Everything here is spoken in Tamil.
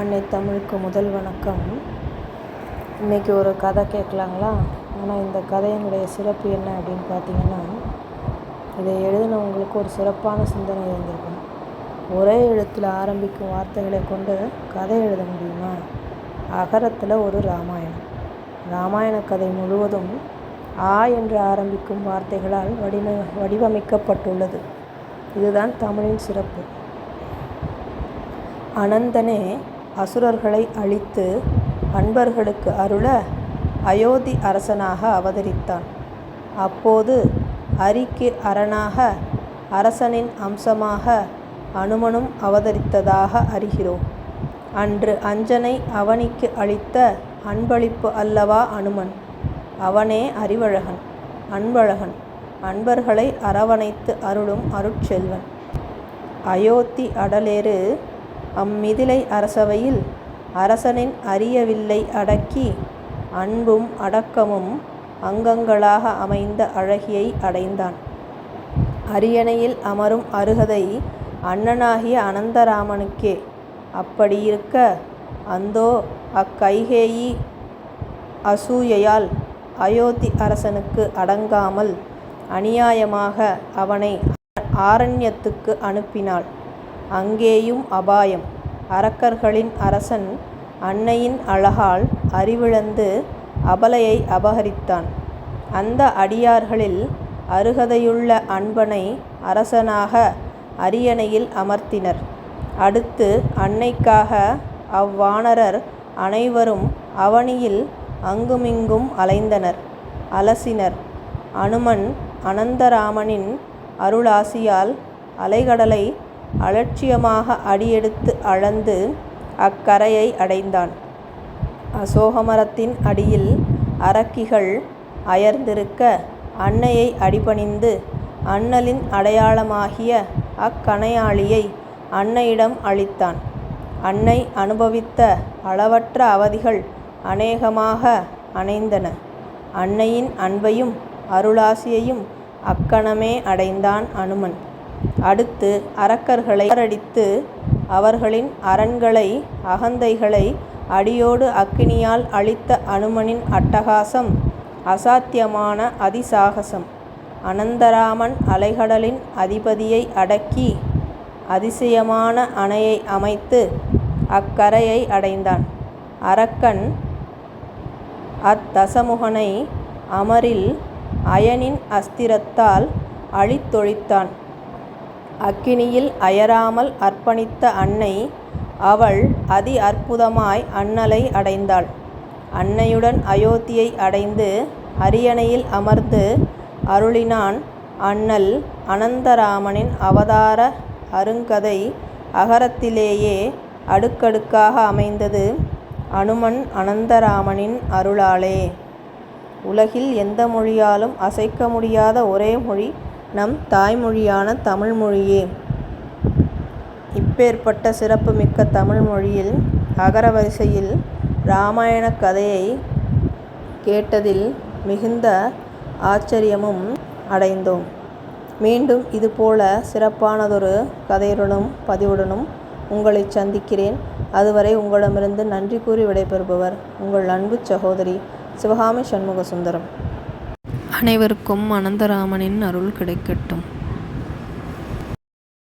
அன்னை தமிழுக்கு முதல் வணக்கம். இன்றைக்கி ஒரு கதை கேட்கலாங்களா? ஆனால் இந்த கதையினுடைய சிறப்பு என்ன அப்படின்னு பார்த்தீங்கன்னா இதை எழுதினவங்களுக்கு ஒரு சிறப்பான சிந்தனை இருந்திருக்கும். ஒரே எழுத்தில் ஆரம்பிக்கும் வார்த்தைகளை கொண்டு கதை எழுத முடியுமா? அகரத்தில் ஒரு ராமாயணம். ராமாயண கதை முழுவதும் ஆ என்று ஆரம்பிக்கும் வார்த்தைகளால் வடிவ வடிவமைக்கப்பட்டுள்ளது. இதுதான் தமிழின் சிறப்பு. அனந்தனே அசுரர்களை அழித்து அன்பர்களுக்கு அருள அயோத்தி அரசனாக அவதரித்தான். அப்போது அரிக்கு அரணாக அரசனின் அம்சமாக அனுமனும் அவதரித்ததாக அறிகிறோம். அன்று அஞ்சனை அவனிக்கு அளித்த அன்பளிப்பு அல்லவா அனுமன்? அவனே அறிவழகன் அன்பழகன் அன்பர்களை அரவணைத்து அருளும் அருட்செல்வன். அயோத்தி அடலேறு அம்மிதிலை அரசவையில் அரசனின் அரியவில்லை அடக்கி அன்பும் அடக்கமும் அங்கங்களாக அமைந்த அழகியை அடைந்தான். அரியணையில் அமரும் அருகதை அண்ணனாகிய அனந்தராமனுக்கே. அப்படியிருக்க அந்தோ அக்கைகேயி அசூயையால் அயோத்தி அரசனுக்கு அடங்காமல் அநியாயமாக அவனை ஆரண்யத்துக்கு அனுப்பினாள். அங்கேயும் அபாயம். அரக்கர்களின் அரசன் அன்னையின் அழகால் அறிவிழந்து அபலையை அபகரித்தான். அந்த அடியார்களில் அருகதையுள்ள அன்பனை அரசனாக அரியணையில் அமர்த்தினர். அடுத்து அன்னைக்காக அவ்வாணரர் அனைவரும் அவனியில் அங்குமிங்கும் அலைந்தனர். அலசினர். அனுமன் அனந்தராமனின் அருளாசியால் அலைகடலை அலட்சியமாக அடியெடுத்து அளந்து அக்கரையை அடைந்தான். அசோகமரத்தின் அடியில் அரக்கிகள் அயர்ந்திருக்க அன்னையை அடிபணிந்து அண்ணலின் அடையாளமாகிய அக்கணையாளியை அன்னையிடம் அளித்தான். அன்னை அனுபவித்த அளவற்ற அவதிகள் அநேகமாக அணைந்தன. அன்னையின் அன்பையும் அருளாசியையும் அக்கணமே அடைந்தான் அனுமன். அடுத்து அரக்கர்களை அடித்து அவர்களின் அரண்களை அகந்தைகளை அடியோடு அக்கினியால் அழித்த அனுமனின் அட்டகாசம் அசாத்தியமான அதிசாகசம். அனந்தராமன் அலைகடலின் அதிபதியை அடக்கி அதிசயமான அணையை அமைத்து அக்கரையை அடைந்தான். அரக்கன் அத்தசமுகனை அமரில் அயனின் அஸ்திரத்தால் அழித்தொழித்தான். அக்கினியில் அயராமல் அர்ப்பணித்த அன்னை அவள் அதி அற்புதமாய் அண்ணலை அடைந்தாள். அன்னையுடன் அயோத்தியை அடைந்து அரியணையில் அமர்ந்து அருளினான் அண்ணல் அனந்தராமனின் அவதார அருங்கதை அகரத்திலேயே அடுக்கடுக்காக அமைந்தது அனுமன் அனந்தராமனின் அருளாலே. உலகில் எந்த மொழியாலும் அசைக்க முடியாத ஒரே மொழி நம் தாய்மொழியான தமிழ் மொழியே. இப்பேற்பட்ட சிறப்புமிக்க தமிழ் மொழியில் அகர வரிசையில் இராமாயண கதையை கேட்டதில் மிகுந்த ஆச்சரியமும் அடைந்தோம். மீண்டும் இதுபோல சிறப்பானதொரு கதையுடனும் பதிவுடனும் உங்களை சந்திக்கிறேன். அதுவரை உங்களிடமிருந்து நன்றி கூறி விடைபெறுபவர் உங்கள் அன்பு சகோதரி சிவகாமி சண்முக சுந்தரம் அனைவருக்கும் அனந்தராமனின் அருள் கிடைக்கட்டும்.